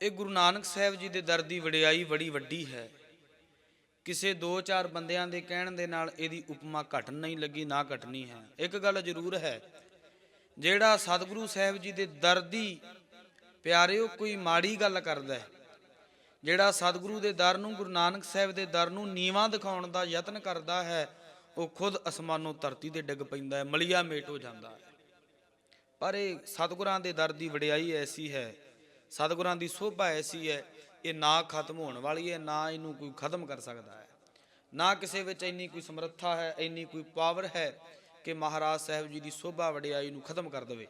ਇਹ ਗੁਰੂ ਨਾਨਕ ਸਾਹਿਬ ਜੀ ਦੇ ਦਰ ਦੀ ਵਡਿਆਈ ਬੜੀ ਵੱਡੀ ਹੈ। ਕਿਸੇ ਦੋ ਚਾਰ ਬੰਦਿਆਂ ਦੇ ਕਹਿਣ ਦੇ ਨਾਲ ਇਹਦੀ ਉਪਮਾ ਘਟਣ ਨਹੀਂ ਲੱਗੀ, ਨਾ ਘਟਣੀ ਹੈ। ਇੱਕ ਗੱਲ ਜ਼ਰੂਰ ਹੈ, ਜਿਹੜਾ ਸਤਿਗੁਰੂ ਸਾਹਿਬ ਜੀ ਦੇ ਦਰ ਦੀ ਪਿਆਰਿਓ ਕੋਈ ਮਾੜੀ ਗੱਲ ਕਰਦਾ ਹੈ, ਜਿਹੜਾ ਸਤਿਗੁਰੂ ਦੇ ਦਰ ਨੂੰ, ਗੁਰੂ ਨਾਨਕ ਸਾਹਿਬ ਦੇ ਦਰ ਨੂੰ ਨੀਵਾਂ ਦਿਖਾਉਣ ਦਾ ਯਤਨ ਕਰਦਾ ਹੈ, ਉਹ ਖੁਦ ਅਸਮਾਨੋਂ ਧਰਤੀ ਤੇ ਡਿੱਗ ਪੈਂਦਾ ਹੈ, ਮਲੀਆ ਮੇਟ ਹੋ ਜਾਂਦਾ ਹੈ। ਪਰ ਇਹ ਸਤਿਗੁਰਾਂ ਦੇ ਦਰ ਦੀ ਵਡਿਆਈ ਐਸੀ ਹੈ ਸਤਿਗੁਰਾਂ ਦੀ ਸੋਭਾ ਐਸੀ ਹੈ, ਇਹ ਨਾ ਖਤਮ ਹੋਣ ਵਾਲੀ ਹੈ, ਨਾ ਇਹਨੂੰ ਕੋਈ ਖਤਮ ਕਰ ਸਕਦਾ ਹੈ। ਨਾ ਕਿਸੇ ਵਿੱਚ ਇੰਨੀ ਕੋਈ ਸਮਰੱਥਾ ਹੈ, ਇੰਨੀ ਕੋਈ ਪਾਵਰ ਹੈ ਕਿ ਮਹਾਰਾਜ ਸਾਹਿਬ ਜੀ ਦੀ ਸੋਭਾ ਵਡਿਆਈ ਨੂੰ ਖਤਮ ਕਰ ਦੇਵੇ।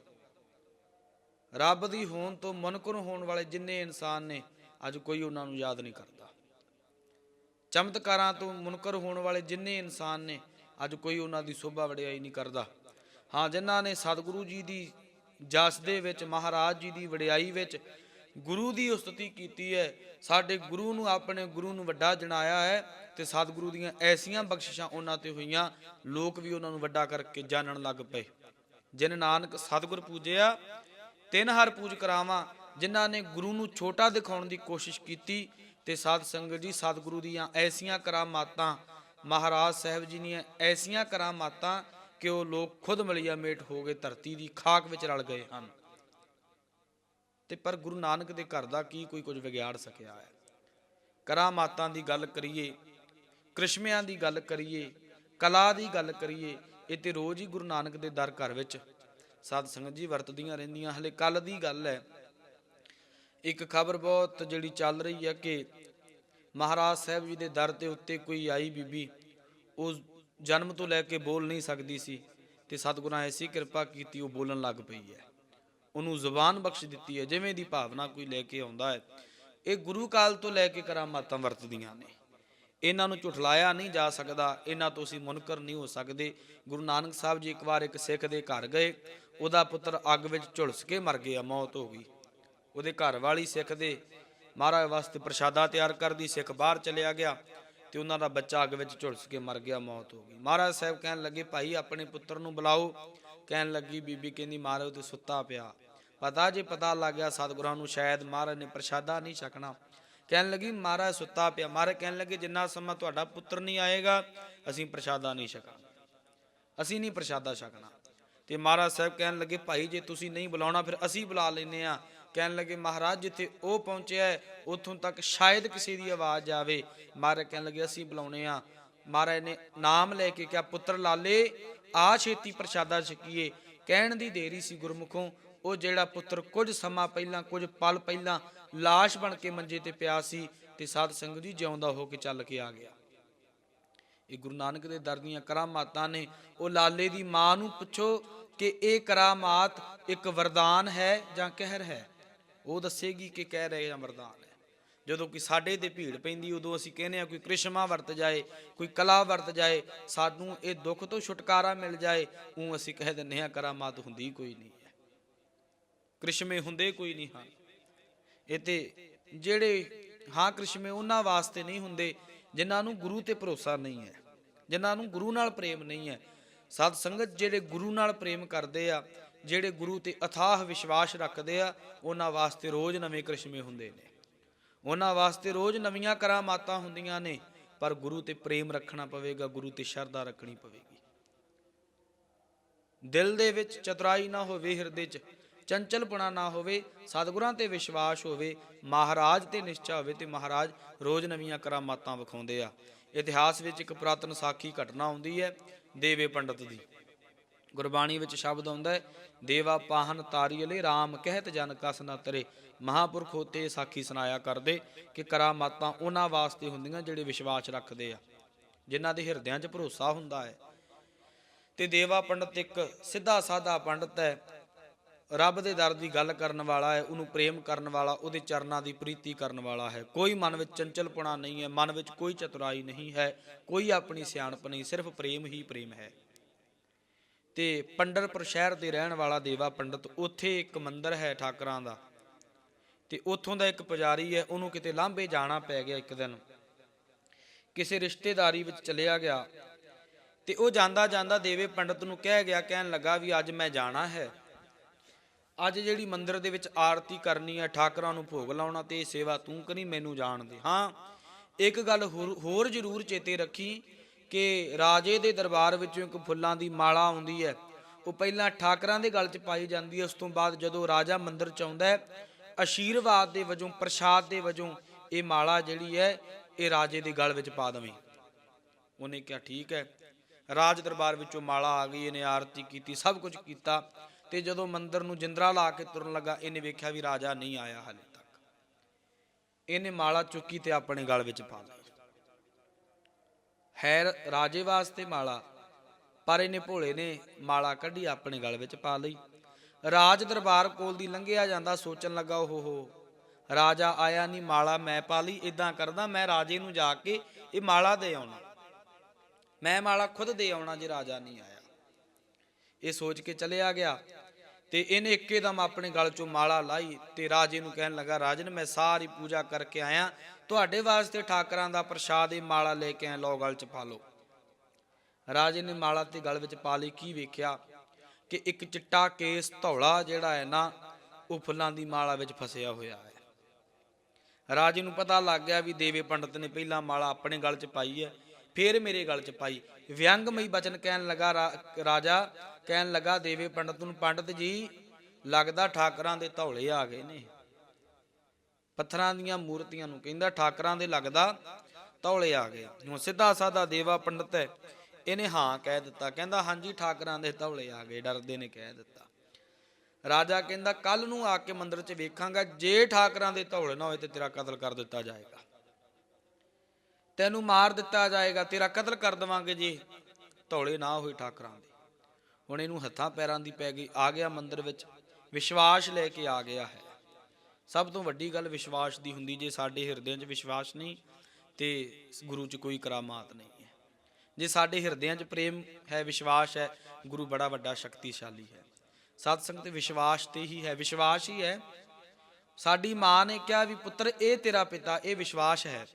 ਰੱਬ ਦੀ ਹੋਣ ਤੋਂ ਮਨਕਰ ਹੋਣ ਵਾਲੇ ਜਿੰਨੇ ਇਨਸਾਨ ਨੇ, ਅੱਜ ਕੋਈ ਉਹਨਾਂ ਨੂੰ ਯਾਦ ਨਹੀਂ ਕਰਦਾ। ਚਮਤਕਾਰਾਂ ਤੋਂ ਮੁਨਕਰ ਹੋਣ ਵਾਲੇ ਜਿੰਨੇ ਇਨਸਾਨ ਨੇ, ਅੱਜ ਕੋਈ ਉਹਨਾਂ ਦੀ ਸੋਭਾ ਵਡਿਆਈ ਨਹੀਂ ਕਰਦਾ। ਹਾਂ, ਜਿਨ੍ਹਾਂ ਨੇ ਸਤਿਗੁਰੂ ਜੀ ਦੀ ਜਸ ਦੇ ਵਿੱਚ, ਮਹਾਰਾਜ ਜੀ ਦੀ ਵਡਿਆਈ ਵਿੱਚ ਗੁਰੂ ਦੀ ਉਸਤਤੀ ਕੀਤੀ ਹੈ। ਸਾਡੇ ਗੁਰੂ ਨੂੰ, ਆਪਣੇ ਗੁਰੂ ਨੂੰ ਵੱਡਾ ਜਣਾਇਆ ਹੈ ਤੇ ਸਤਿਗੁਰੂ ਦੀਆਂ ਐਸੀਆਂ ਬਖਸ਼ਿਸ਼ਾਂ ਉਹਨਾਂ ਤੇ ਹੋਈਆਂ, ਲੋਕ ਵੀ ਉਹਨਾਂ ਨੂੰ ਵੱਡਾ ਕਰਕੇ ਜਾਣਨ ਲੱਗ ਪਏ। ਜਿਨ ਨਾਨਕ ਸਤਿਗੁਰ ਪੂਜਿਆ, ਤਿੰਨ ਹਰ ਪੂਜ ਕਰਾਵਾਂ, ਜਿਨ੍ਹਾਂ ਨੇ ਗੁਰੂ ਨੂੰ ਛੋਟਾ ਦਿਖਾਉਣ ਦੀ ਕੋਸ਼ਿਸ਼ ਕੀਤੀ ਤੇ ਸਾਧ ਸੰਗਤ ਜੀ, ਸਤਿਗੁਰੂ ਦੀਆਂ ਐਸੀਆਂ ਕਰਾਮਾਤਾਂ, ਮਹਾਰਾਜ ਸਾਹਿਬ ਜੀ ਦੀਆਂ ਐਸੀਆਂ ਕਰਾਮਾਤਾਂ ਕਿ ਉਹ ਲੋਕ ਖੁਦ ਮਲੀਆ ਮੇਟ ਹੋ ਗਏ ਧਰਤੀ ਦੀ ਖਾਕ ਵਿੱਚ ਰਲ ਗਏ ਹਨ। ਤੇ ਪਰ ਗੁਰੂ ਨਾਨਕ ਦੇ ਘਰ ਦਾ ਕੀ ਕੋਈ ਕੁਝ ਵਿਗਾੜ ਸਕਿਆ ਹੈ? ਕਰਾਮਾਤਾਂ ਦੀ ਗੱਲ ਕਰੀਏ, ਕ੍ਰਿਸ਼ਮਿਆਂ ਦੀ ਗੱਲ ਕਰੀਏ, ਕਲਾ ਦੀ ਗੱਲ ਕਰੀਏ, ਇਹ ਤੇ ਰੋਜ਼ ਹੀ ਗੁਰੂ ਨਾਨਕ ਦੇ ਦਰ ਘਰ ਵਿੱਚ ਸਾਧ ਸੰਗਤ ਜੀ ਵਰਤਦੀਆਂ ਰਹਿੰਦੀਆਂ। ਹਲੇ ਕੱਲ ਦੀ ਗੱਲ ਹੈ, ਇੱਕ ਖਬਰ ਬਹੁਤ ਜਿਹੜੀ ਚੱਲ ਰਹੀ ਹੈ ਕਿ ਮਹਾਰਾਜ ਸਾਹਿਬ ਜੀ ਦੇ ਦਰ ਦੇ ਉੱਤੇ ਕੋਈ ਆਈ ਬੀਬੀ, ਉਹ ਜਨਮ ਤੋਂ ਲੈ ਕੇ ਬੋਲ ਨਹੀਂ ਸਕਦੀ ਸੀ ਤੇ ਸਤਿਗੁਰਾਂ ਐਸੀ ਕਿਰਪਾ ਕੀਤੀ ਉਹ ਬੋਲਣ ਲੱਗ ਪਈ ਹੈ। ਉਹਨੂੰ ਜ਼ੁਬਾਨ ਬਖਸ਼ ਦਿੱਤੀ ਹੈ, ਜਿਵੇਂ ਦੀ ਭਾਵਨਾ ਕੋਈ ਲੈ ਕੇ ਆਉਂਦਾ ਹੈ। ਇਹ ਗੁਰੂ ਕਾਲ ਤੋਂ ਲੈ ਕੇ ਕਰਾਮਾਤਾਂ ਵਰਤਦੀਆਂ ਨੇ। ਇਹਨਾਂ ਨੂੰ ਝੁਠਲਾਇਆ ਨਹੀਂ ਜਾ ਸਕਦਾ, ਇਹਨਾਂ ਤੋਂ ਅਸੀਂ ਮੁਨਕਰ ਨਹੀਂ ਹੋ ਸਕਦੇ। ਗੁਰੂ ਨਾਨਕ ਸਾਹਿਬ ਜੀ ਇੱਕ ਵਾਰ ਇੱਕ ਸਿੱਖ ਦੇ ਘਰ ਗਏ, ਉਹਦਾ ਪੁੱਤਰ ਅੱਗ ਵਿੱਚ ਝੁਲਸ ਕੇ ਮਰ ਗਿਆ, ਮੌਤ ਹੋ ਗਈ। ਉਹਦੇ ਘਰ ਵਾਲੀ ਸਿੱਖ ਦੇ ਮਹਾਰਾਜ ਵਾਸਤੇ ਪ੍ਰਸ਼ਾਦਾ ਤਿਆਰ ਕਰਦੀ, ਸਿੱਖ ਬਾਹਰ ਚਲਿਆ ਗਿਆ ਤੇ ਉਹਨਾਂ ਦਾ ਬੱਚਾ ਅੱਗ ਵਿੱਚ ਝੁਲਸ ਕੇ ਮਰ ਗਿਆ, ਮੌਤ ਹੋ ਗਈ। ਮਹਾਰਾਜ ਸਾਹਿਬ ਕਹਿਣ ਲੱਗੇ, ਭਾਈ, ਆਪਣੇ ਪੁੱਤਰ ਨੂੰ ਬੁਲਾਓ। ਕਹਿਣ ਲੱਗੀ, ਬੀਬੀ ਕਹਿੰਦੀ, ਮਹਾਰਾਜ ਤੇ ਸੁੱਤਾ ਪਿਆ। ਪਤਾ ਜੇ ਪਤਾ ਲੱਗ ਗਿਆ ਸਤਿਗੁਰਾਂ ਨੂੰ ਸ਼ਾਇਦ ਮਹਾਰਾਜ ਨੇ ਪ੍ਰਸ਼ਾਦਾ ਨਹੀਂ ਛਕਣਾ। ਕਹਿਣ ਲੱਗੀ ਮਹਾਰਾਜ ਸੁੱਤਾ ਪਿਆ। ਮਹਾਰਾਜ ਕਹਿਣ ਲੱਗੇ ਜਿੰਨਾ ਸਮਾਂ ਤੁਹਾਡਾ ਪੁੱਤਰ ਨਹੀਂ ਆਏਗਾ ਅਸੀਂ ਪ੍ਰਸ਼ਾਦਾ ਨਹੀਂ ਛਕਾਂਗੇ। ਅਸੀਂ ਨਹੀਂ ਪ੍ਰਸ਼ਾਦਾ ਛਕਣਾ। ਤੇ ਮਹਾਰਾਜ ਸਾਹਿਬ ਕਹਿਣ ਲੱਗੇ ਭਾਈ ਜੇ ਤੁਸੀਂ ਨਹੀਂ ਬੁਲਾਉਣਾ ਫਿਰ ਅਸੀਂ ਬੁਲਾ ਲੈਨੇ ਆ ਕਹਿਣ ਲੱਗੇ ਮਹਾਰਾਜ ਜਿੱਥੇ ਉਹ ਪਹੁੰਚਿਆ ਹੈ, ਉੱਥੋਂ ਤੱਕ ਸ਼ਾਇਦ ਕਿਸੇ ਦੀ ਆਵਾਜ਼ ਆਵੇ ਮਹਾਰਾਜ ਕਹਿਣ ਲੱਗੇ ਅਸੀਂ ਬੁਲਾਉਣੇ ਆ ਮਹਾਰਾਜ ਨੇ ਨਾਮ ਲੈ ਕੇ ਕਿਹਾ ਪੁੱਤਰ ਲਾਲੇ ਆ ਛੇਤੀ ਪ੍ਰਸ਼ਾਦਾ ਛਕੀਏ। ਕਹਿਣ ਦੀ ਦੇਰੀ ਸੀ ਗੁਰਮੁਖੋਂ। ਉਹ ਜਿਹੜਾ ਪੁੱਤਰ ਕੁਝ ਸਮਾਂ ਪਹਿਲਾਂ, ਕੁਝ ਪਲ ਪਹਿਲਾਂ ਲਾਸ਼ ਬਣ ਕੇ ਮੰਜੇ ਤੇ ਪਿਆ ਸੀ ਤੇ ਸਾਧ ਸੰਗਤ ਜੀ ਜਿਉਂਦਾ ਹੋ ਕੇ ਚੱਲ ਕੇ ਆ ਗਿਆ। ਇਹ ਗੁਰੂ ਨਾਨਕ ਦੇ ਦਰ ਦੀਆਂ ਕਰਾਮਾਤਾਂ ਨੇ। ਉਹ ਲਾਲੇ ਦੀ ਮਾਂ ਨੂੰ ਪੁੱਛੋ ਕਿ ਇਹ ਕਰਾਮਾਤ ਇੱਕ ਵਰਦਾਨ ਹੈ ਜਾਂ ਕਹਿਰ ਹੈ? ਉਹ ਦੱਸੇਗੀ ਕਿ ਕਹਿ ਰਹੇ ਜਾਂ ਵਰਦਾਨ ਹੈ। ਜਦੋਂ ਕਿ ਸਾਡੇ ਤੇ ਭੀੜ ਪੈਂਦੀ, ਉਦੋਂ ਅਸੀਂ ਕਹਿੰਦੇ ਆ ਕੋਈ ਕ੍ਰਿਸ਼ਮਾ ਵਰਤ ਜਾਏ, ਕੋਈ ਕਲਾ ਵਰਤ ਜਾਏ, ਸਾਨੂੰ ਇਹ ਦੁੱਖ ਤੋਂ ਛੁਟਕਾਰਾ ਮਿਲ ਜਾਏ ਉਹ ਅਸੀਂ ਕਹਿ ਦਿੰਦੇ ਆ ਕਰਾਮਾਤ ਹੁੰਦੀ ਕੋਈ ਨਹੀਂ। ਕ੍ਰਿਸ਼ਮੇ ਹੁੰਦੇ ਕੋਈ ਨਹੀਂ ਹਨ ਇਹ ਤੇ ਜਿਹੜੇ, ਹਾਂ, ਕ੍ਰਿਸ਼ਮੇ ਉਹਨਾਂ ਵਾਸਤੇ ਨਹੀਂ ਹੁੰਦੇ, ਜਿਨ੍ਹਾਂ ਨੂੰ ਗੁਰੂ ਤੇ ਭਰੋਸਾ ਨਹੀਂ ਹੈ, ਜਿਨ੍ਹਾਂ ਨੂੰ ਗੁਰੂ ਨਾਲ ਪ੍ਰੇਮ ਨਹੀਂ ਹੈ। ਸਤ ਸੰਗਤ ਜਿਹੜੇ ਗੁਰੂ ਨਾਲ ਪ੍ਰੇਮ ਕਰਦੇ ਆ, ਜਿਹੜੇ ਗੁਰੂ ਤੇ ਅਥਾਹ ਵਿਸ਼ਵਾਸ ਰੱਖਦੇ ਆ, ਉਹਨਾਂ ਵਾਸਤੇ ਰੋਜ਼ ਨਵੇਂ ਕ੍ਰਿਸ਼ਮੇ ਹੁੰਦੇ ਨੇ। ਉਹਨਾਂ ਵਾਸਤੇ ਰੋਜ਼ ਨਵੀਆਂ ਕਰਾਮਾਤਾਂ ਹੁੰਦੀਆਂ ਨੇ, ਪਰ ਗੁਰੂ ਤੇ ਪ੍ਰੇਮ ਰੱਖਣਾ ਪਵੇਗਾ, ਗੁਰੂ ਤੇ ਸ਼ਰਧਾ ਰੱਖਣੀ ਪਵੇਗੀ। ਦਿਲ ਦੇ ਵਿੱਚ ਚਤਰਾਈ ਨਾ ਹੋਵੇ ਹਿਰਦੇ 'ਚ ਚੰਚਲਪਣਾ ਨਾ ਹੋਵੇ, ਸਤਿਗੁਰਾਂ ਤੇ ਵਿਸ਼ਵਾਸ ਹੋਵੇ, ਮਹਾਰਾਜ ਤੇ ਨਿਸ਼ਚਾ ਹੋਵੇ ਤੇ ਮਹਾਰਾਜ ਰੋਜ਼ ਨਵੀਆਂ ਕਰਾਮਾਤਾਂ ਵਿਖਾਉਂਦੇ ਆ। ਇਤਿਹਾਸ ਵਿੱਚ ਇੱਕ ਪੁਰਾਤਨ ਸਾਖੀ ਘਟਨਾ ਆਉਂਦੀ ਹੈ, ਦੇਵੇ ਪੰਡਤ ਦੀ। ਗੁਰਬਾਣੀ ਵਿੱਚ ਸ਼ਬਦ ਆਉਂਦਾ ਹੈ, ਦੇਵਾ ਪਾਹਨ ਤਾਰੀਲੇ RAM ਕਹਿਤ ਜਨ ਕਸ ਨਾ ਤਰੇ। ਮਹਾਪੁਰਖ ਹੋਤੇ ਸਾਖੀ ਸੁਣਾਇਆ ਕਰਦੇ ਕਿ ਕਰਾਮਾਤਾਂ ਉਹਨਾਂ ਵਾਸਤੇ ਹੁੰਦੀਆਂ ਜਿਹੜੇ ਵਿਸ਼ਵਾਸ ਰੱਖਦੇ ਆ, ਜਿਨ੍ਹਾਂ ਦੇ ਹਿਰਦਿਆਂ 'ਚ ਭਰੋਸਾ ਹੁੰਦਾ ਹੈ। ਤੇ ਦੇਵਾ ਪੰਡਤ ਇੱਕ ਸਿੱਧਾ ਸਾਦਾ ਪੰਡਤ ਹੈ ਰੱਬ ਦੇ ਦਰ ਦੀ ਗੱਲ ਕਰਨ ਵਾਲਾ ਹੈ, ਉਹਨੂੰ ਪ੍ਰੇਮ ਕਰਨ ਵਾਲਾ, ਉਹਦੇ ਚਰਨਾਂ ਦੀ ਪ੍ਰੀਤੀ ਕਰਨ ਵਾਲਾ ਹੈ। ਕੋਈ ਮਨ ਵਿੱਚ ਚੰਚਲਪਣਾ ਨਹੀਂ ਹੈ, ਮਨ ਵਿੱਚ ਕੋਈ ਚਤੁਰਾਈ ਨਹੀਂ ਹੈ, ਕੋਈ ਆਪਣੀ ਸਿਆਣਪ ਨਹੀਂ, ਸਿਰਫ ਪ੍ਰੇਮ ਹੀ ਪ੍ਰੇਮ ਹੈ। ਤੇ ਪੰਡਰਪੁਰ ਸ਼ਹਿਰ ਦੇ ਰਹਿਣ ਵਾਲਾ ਦੇਵਾ ਪੰਡਤ, ਉੱਥੇ ਇੱਕ ਮੰਦਿਰ ਹੈ ਠਾਕਰਾਂ ਦਾ। ਤੇ ਉੱਥੋਂ ਦਾ ਇੱਕ ਪੁਜਾਰੀ ਹੈ, ਉਹਨੂੰ ਕਿਤੇ ਲਾਂਭੇ ਜਾਣਾ ਪੈ ਗਿਆ ਇੱਕ ਦਿਨ। ਕਿਸੇ ਰਿਸ਼ਤੇਦਾਰੀ ਵਿੱਚ ਚਲਿਆ ਗਿਆ। ਤੇ ਉਹ ਜਾਂਦਾ ਜਾਂਦਾ ਦੇਵੇ ਪੰਡਤ ਨੂੰ ਕਹਿ ਗਿਆ, ਕਹਿਣ ਲੱਗਾ ਵੀ ਅੱਜ ਮੈਂ ਜਾਣਾ ਹੈ। ਅੱਜ ਜਿਹੜੀ ਮੰਦਿਰ ਦੇ ਵਿੱਚ ਆਰਤੀ ਕਰਨੀ ਹੈ, ਠਾਕਰਾਂ ਨੂੰ ਭੋਗ ਲਾਉਣਾ ਤੇ ਇਹ ਸੇਵਾ ਤੂੰ ਕਰੀ, ਮੈਨੂੰ ਜਾਣਦੇ ਹਾਂ, ਇੱਕ ਗੱਲ ਹੋਰ ਜ਼ਰੂਰ ਚੇਤੇ ਰੱਖੀ ਕਿ ਰਾਜੇ ਦੇ ਦਰਬਾਰ ਵਿੱਚੋਂ ਇੱਕ ਫੁੱਲਾਂ ਦੀ ਮਾਲਾ ਆਉਂਦੀ ਹੈ। ਉਹ ਪਹਿਲਾਂ ਠਾਕਰਾਂ ਦੇ ਗਲ 'ਚ ਪਾਈ ਜਾਂਦੀ ਹੈ, ਉਸ ਤੋਂ ਬਾਅਦ ਜਦੋਂ ਰਾਜਾ ਮੰਦਿਰ 'ਚ ਆਉਂਦਾ ਹੈ ਆਸ਼ੀਰਵਾਦ ਦੇ ਵਜੋਂ, ਪ੍ਰਸ਼ਾਦ ਦੇ ਵਜੋਂ ਇਹ ਮਾਲਾ ਜਿਹੜੀ ਹੈ, ਇਹ ਰਾਜੇ ਦੇ ਗਲ ਵਿੱਚ ਪਾ ਦਵੇਂ। ਉਹਨੇ ਕਿਹਾ, ਠੀਕ ਹੈ। ਰਾਜ ਦਰਬਾਰ ਵਿੱਚੋਂ ਮਾਲਾ ਆ ਗਈ, ਇਹਨੇ ਆਰਤੀ ਕੀਤੀ, ਸਭ ਕੁਝ ਕੀਤਾ। ਤੇ ਜਦੋਂ ਮੰਦਰ ਨੂੰ ਜਿੰਦਰਾ ਲਾ ਕੇ ਤੁਰਨ ਲੱਗਾ, ਇਹਨੇ ਵੇਖਿਆ ਵੀ ਰਾਜਾ ਨਹੀਂ ਆਇਆ ਹਾਲੇ ਤੱਕ। ਇਹਨੇ ਮਾਲਾ ਚੁੱਕੀ ਤੇ ਆਪਣੇ ਗਲ ਵਿੱਚ ਪਾ ਲਈ। ਹੈ ਰਾਜੇ ਵਾਸਤੇ ਮਾਲਾ, ਪਰ ਇਹਨੇ ਭੋਲੇ ਨੇ ਮਾਲਾ ਕੱਢੀ, ਆਪਣੇ ਗਲ ਵਿੱਚ ਪਾ ਲਈ। ਰਾਜ ਦਰਬਾਰ ਕੋਲ ਦੀ ਲੰਘਿਆ ਜਾਂਦਾ, ਸੋਚਣ ਲੱਗਾ ਓਹ ਹੋ ਰਾਜਾ ਆਇਆ ਨਹੀਂ, ਮਾਲਾ ਮੈਂ ਪਾ ਲਈ ਇਦਾਂ ਕਰਦਾ, ਮੈਂ ਰਾਜੇ ਨੂੰ ਜਾ ਕੇ ਇਹ ਮਾਲਾ ਦੇ ਆਉਣਾ। ਮੈਂ ਮਾਲਾ ਖੁਦ ਦੇ ਆਉਣਾ ਜੇ ਰਾਜਾ ਨਹੀਂ ਆਇਆ। ਇਹ ਸੋਚ ਕੇ ਚਲਿਆ ਗਿਆ ਤੇ ਇਹਨੇ ਇੱਕੇਦਮ ਆਪਣੇ ਗਲ ਚੋਂ ਮਾਲਾ ਲਾਈ ਤੇ ਰਾਜੇ ਨੂੰ ਕਹਿਣ ਲੱਗਾ, ਰਾਜਨ, ਮੈਂ ਸਾਰੀ ਪੂਜਾ ਕਰਕੇ ਆਇਆ। ਤੁਹਾਡੇ ਵਾਸਤੇ ਠਾਕਰਾਂ ਦਾ ਪ੍ਰਸ਼ਾਦ ਇਹ ਮਾਲਾ ਲੈ ਕੇ ਆਇਆ। ਲਓ ਗਲ ਚ ਪਾ ਲਓ। ਰਾਜੇ ਨੇ ਮਾਲਾ ਤੇ ਗਲ ਵਿੱਚ ਪਾ ਲਈ। ਕੀ ਵੇਖਿਆ ਕਿ ਇੱਕ ਚਿੱਟਾ ਕੇਸ ਧੌਲਾ ਜਿਹੜਾ ਹੈ ਨਾ, ਉਹ ਫੁੱਲਾਂ ਦੀ ਮਾਲਾ ਵਿੱਚ ਫਸਿਆ ਹੋਇਆ ਹੈ। ਰਾਜੇ ਨੂੰ ਪਤਾ ਲੱਗ ਗਿਆ ਵੀ ਦੇਵੇ ਪੰਡਤ ਨੇ ਪਹਿਲਾਂ ਮਾਲਾ ਆਪਣੇ ਗਲ 'ਚ ਪਾਈ ਹੈ। ਫੇਰ ਮੇਰੇ ਗਲ 'ਚ ਪਾਈ। ਵਿਅੰਗਮਈ ਬਚਨ ਕਹਿਣ ਲੱਗਾ ਰਾਜਾ, ਕਹਿਣ ਲੱਗਾ, ਦੇਵੇ ਪੰਡਤ ਨੂੰ, ਪੰਡਤ ਜੀ, ਲੱਗਦਾ ਠਾਕਰਾਂ ਦੇ ਧੌਲੇ ਆ ਗਏ ਨੇ। ਪੱਥਰਾਂ ਦੀਆਂ ਮੂਰਤੀਆਂ ਨੂੰ ਕਹਿੰਦਾ, ਠਾਕਰਾਂ ਦੇ ਲੱਗਦਾ ਧੌਲੇ ਆ ਗਏ। ਹੁਣ ਸਿੱਧਾ ਸਾਦਾ ਦੇਵਾ ਪੰਡਤ ਹੈ, ਇਹਨੇ ਹਾਂ ਕਹਿ ਦਿੱਤਾ। ਕਹਿੰਦਾ, ਹਾਂਜੀ, ਠਾਕਰਾਂ ਦੇ ਧੌਲੇ ਆ ਗਏ, ਡਰਦੇ ਨੇ ਕਹਿ ਦਿੱਤਾ। ਰਾਜਾ ਕਹਿੰਦਾ ਕੱਲ ਨੂੰ ਆ ਕੇ ਮੰਦਿਰ 'ਚ ਵੇਖਾਂਗਾ, ਜੇ ਠਾਕਰਾਂ ਦੇ ਧੌਲੇ ਨਾ ਹੋਏ ਤੇ ਤੇਰਾ ਕਤਲ ਕਰ ਦਿੱਤਾ ਜਾਏਗਾ। ਤੈਨੂੰ ਮਾਰ ਦਿੱਤਾ ਜਾਏਗਾ, ਤੇਰਾ ਕਤਲ ਕਰ ਦੇਵਾਂਗੇ ਜੀ। ਧੌਲੇ ਨਾ ਹੋਏ ਠਾਕਰਾਂ ਦੇ। ਹੁਣ ਇਹਨੂੰ ਹੱਥਾਂ ਪੈਰਾਂ ਦੀ ਪੈ ਗਈ, ਆ ਗਿਆ ਮੰਦਰ ਵਿੱਚ, ਵਿਸ਼ਵਾਸ ਲੈ ਕੇ ਆ ਗਿਆ ਹੈ। ਸਭ ਤੋਂ ਵੱਡੀ ਗੱਲ ਵਿਸ਼ਵਾਸ ਦੀ ਹੁੰਦੀ, ਜੇ ਸਾਡੇ ਹਿਰਦਿਆਂ 'ਚ ਵਿਸ਼ਵਾਸ ਨਹੀਂ, ਤੇ ਗੁਰੂ 'ਚ ਕੋਈ ਕਰਾਮਾਤ ਨਹੀਂ ਹੈ। ਜੇ ਸਾਡੇ ਹਿਰਦਿਆਂ 'ਚ ਪ੍ਰੇਮ ਹੈ, ਵਿਸ਼ਵਾਸ ਹੈ, ਗੁਰੂ ਬੜਾ ਵੱਡਾ ਸ਼ਕਤੀਸ਼ਾਲੀ ਹੈ। ਸਤ ਸੰਗਤ ਵਿਸ਼ਵਾਸ ਤੇ ਹੀ ਹੈ, ਵਿਸ਼ਵਾਸ ਹੀ ਹੈ। ਸਾਡੀ ਮਾਂ ਨੇ ਕਿਹਾ ਵੀ, ਪੁੱਤਰ, ਇਹ ਤੇਰਾ ਪਿਤਾ, ਇਹ ਵਿਸ਼ਵਾਸ ਹੈ।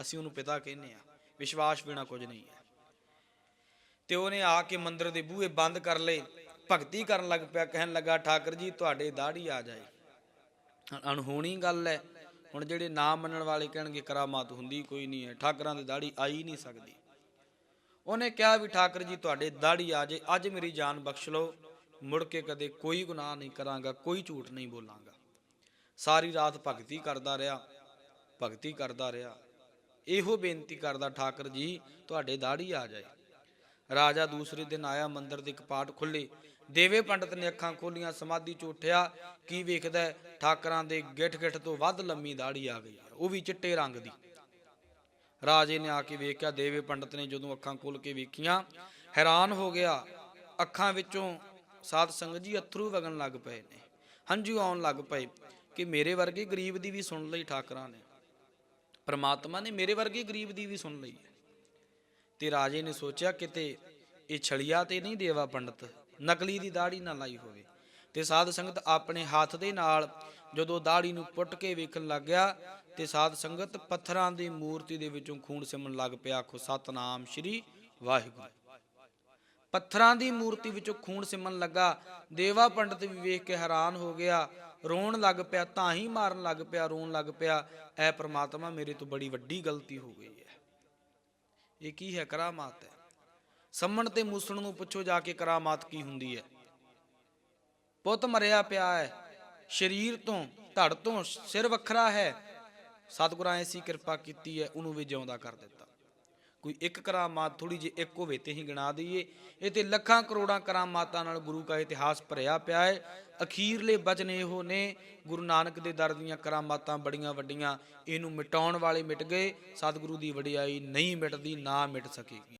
ਅਸੀਂ ਉਹਨੂੰ ਪਿਤਾ ਕਹਿੰਦੇ ਆ ਵਿਸ਼ਵਾਸ ਬਿਨਾ ਕੁਝ ਨਹੀਂ ਹੈ। ਤੇ ਉਹਨੇ ਆ ਕੇ ਮੰਦਿਰ ਦੇ ਬੂਹੇ ਬੰਦ ਕਰ ਲਏ। ਭਗਤੀ ਕਰਨ ਲੱਗ ਪਿਆ, ਕਹਿਣ ਲੱਗਾ, ਠਾਕਰ ਜੀ, ਤੁਹਾਡੇ ਦਾੜੀ ਆ ਜਾਏ। ਅਣਹੋਣੀ ਗੱਲ ਹੈ। ਹੁਣ ਜਿਹੜੇ ਨਾ ਮੰਨਣ ਵਾਲੇ ਕਹਿਣਗੇ, ਕਰਾਮਾਤ ਹੁੰਦੀ ਕੋਈ ਨਹੀਂ ਹੈ। ਠਾਕਰਾਂ ਦੀ ਦਾੜੀ ਆਈ ਨਹੀਂ ਸਕਦੀ। ਉਹਨੇ ਕਿਹਾ ਵੀ, ਠਾਕਰ ਜੀ, ਤੁਹਾਡੇ ਦਾੜੀ ਆ ਜੇ ਅੱਜ ਮੇਰੀ ਜਾਨ ਬਖਸ਼ ਲਓ। ਮੁੜ ਕੇ ਕਦੇ ਕੋਈ ਗੁਨਾਹ ਨਹੀਂ ਕਰਾਂਗਾ, ਕੋਈ ਝੂਠ ਨਹੀਂ ਬੋਲਾਂਗਾ। ਸਾਰੀ ਰਾਤ ਭਗਤੀ ਕਰਦਾ ਰਿਹਾ, ਭਗਤੀ ਕਰਦਾ ਰਿਹਾ। ਇਹੋ ਬੇਨਤੀ ਕਰਦਾ ਠਾਕਰ ਜੀ, ਤੁਹਾਡੇ ਦਾੜੀ ਆ ਜਾਏ। ਰਾਜਾ ਦੂਸਰੇ ਦਿਨ ਆਇਆ, ਮੰਦਰ ਦੇ ਕਪਾਟ ਖੁੱਲੇ। ਦੇਵੇ ਪੰਡਤ ਨੇ ਅੱਖਾਂ ਖੋਲੀਆਂ, ਸਮਾਧੀ ਚ ਉੱਠਿਆ। ਕੀ ਵੇਖਦਾ ਠਾਕਰਾਂ ਦੇ ਗਿੱਠ ਗਿੱਠ ਤੋਂ ਵੱਧ ਲੰਮੀ ਦਾੜੀ ਆ ਗਈ। ਉਹ ਵੀ ਚਿੱਟੇ ਰੰਗ ਦੀ। ਰਾਜੇ ਨੇ ਆ ਕੇ ਵੇਖਿਆ, ਦੇਵੇ ਪੰਡਤ ਨੇ ਜਦੋਂ ਅੱਖਾਂ ਖੋਲ ਕੇ ਵੇਖੀਆਂ, ਹੈਰਾਨ ਹੋ ਗਿਆ। ਅੱਖਾਂ ਵਿੱਚੋਂ ਸਾਧ ਸੰਗਤ ਜੀ ਅਥਰੂ ਵਗਣ ਲੱਗ ਪਏ ਨੇ। ਹੰਝੂ ਆਉਣ ਲੱਗ ਪਏ ਕਿ ਮੇਰੇ ਵਰਗੇ ਗਰੀਬ ਦੀ ਵੀ ਸੁਣ ਲਈ ਠਾਕਰਾਂ ਨੇ। ਪ੍ਰਮਾਤਮਾ ਨੇ ਮੇਰੇ ਵਰਗੇ ਗਰੀਬ ਦੀ ਵੀ ਸੁਣ ਲਈ ਤੇ ਰਾਜੇ ਨੇ ਸੋਚਿਆ ਕਿਤੇ ਇਹ ਛਲਿਆ ਤੇ ਨਹੀਂ ਦੇਵਾ ਪੰਡਤ, ਨਕਲੀ ਦੀ ਦਾੜੀ ਨਾ ਲਾਈ ਹੋਵੇ। ਤੇ ਸਾਧ ਸੰਗਤ ਆਪਣੇ ਹੱਥ ਦੇ ਨਾਲ ਜਦੋਂ ਦਾੜੀ ਨੂੰ ਪੁੱਟ ਕੇ ਵੇਖਣ ਲੱਗ ਗਿਆ, ਤੇ ਸਾਧ ਸੰਗਤ ਪੱਥਰਾਂ ਦੀ ਮੂਰਤੀ ਦੇ ਵਿੱਚੋਂ ਖੂਨ ਸਿਮਣ ਲੱਗ ਪਿਆ, ਆਖੋ, ਸਤਨਾਮ ਸ਼੍ਰੀ ਵਾਹਿਗੁਰੂ। ਪੱਥਰਾਂ ਦੀ ਮੂਰਤੀ ਵਿੱਚੋਂ ਖੂਨ ਸਿਮਣ ਲੱਗਾ, ਦੇਵਾ ਪੰਡਤ ਵੀ ਵੇਖ ਕੇ ਹੈਰਾਨ ਹੋ ਗਿਆ ਰੋਣ ਲੱਗ ਪਿਆ, ਤਾਂ ਹੀ ਮਾਰਨ ਲੱਗ ਪਿਆ, ਰੋਣ ਲੱਗ ਪਿਆ। ਐ ਪ੍ਰਮਾਤਮਾ ਮੇਰੇ ਤੋਂ ਬੜੀ ਵੱਡੀ ਗਲਤੀ ਹੋ ਗਈ ਹੈ। ਇਹ ਕੀ ਹੈ ਕਰਾਮਾਤ ਹੈ? ਸੰਮਣ ਤੇ ਮੂਸਣ ਨੂੰ ਪੁੱਛੋ ਜਾ ਕੇ ਕਰਾਮਾਤ ਕੀ ਹੁੰਦੀ ਹੈ। ਪੁੱਤ ਮਰਿਆ ਪਿਆ ਹੈ, ਸਰੀਰ ਤੋਂ, ਧੜ ਤੋਂ ਸਿਰ ਵੱਖਰਾ ਹੈ। ਸਤਿਗੁਰਾਂ ਐਸੀ ਕਿਰਪਾ ਕੀਤੀ ਹੈ, ਉਹਨੂੰ ਵੀ ਜਿਉਂਦਾ ਕਰ ਦਿੱਤਾ। ਕੋਈ ਇੱਕ ਕਰਾਮਾਤ ਥੋੜੀ ਜਿਹੀ ਇੱਕ ਹੋਵੇ ਤੇ ਹੀ ਗਿਣਾ ਦਈਏ। ਇਹ ਤੇ ਲੱਖਾਂ ਕਰੋੜਾਂ ਕਰਾਮਾਤਾਂ ਨਾਲ ਗੁਰੂ ਦਾ ਇਤਿਹਾਸ ਭਰਿਆ ਪਿਆ ਹੈ। ਅਖੀਰਲੇ ਬਚਨ ਇਹੋ ਨੇ, ਗੁਰੂ ਨਾਨਕ ਦੇ ਦਰ ਦੀਆਂ ਕਰਾਮਾਤਾਂ ਬੜੀਆਂ ਵੱਡੀਆਂ, ਇਹਨੂੰ ਮਿਟਾਉਣ ਵਾਲੇ ਮਿਟ ਗਏ। ਸਤਿਗੁਰੂ ਦੀ ਵਡਿਆਈ ਨਹੀਂ ਮਿਟਦੀ, ਨਾ ਮਿਟ ਸਕੇਗੀ।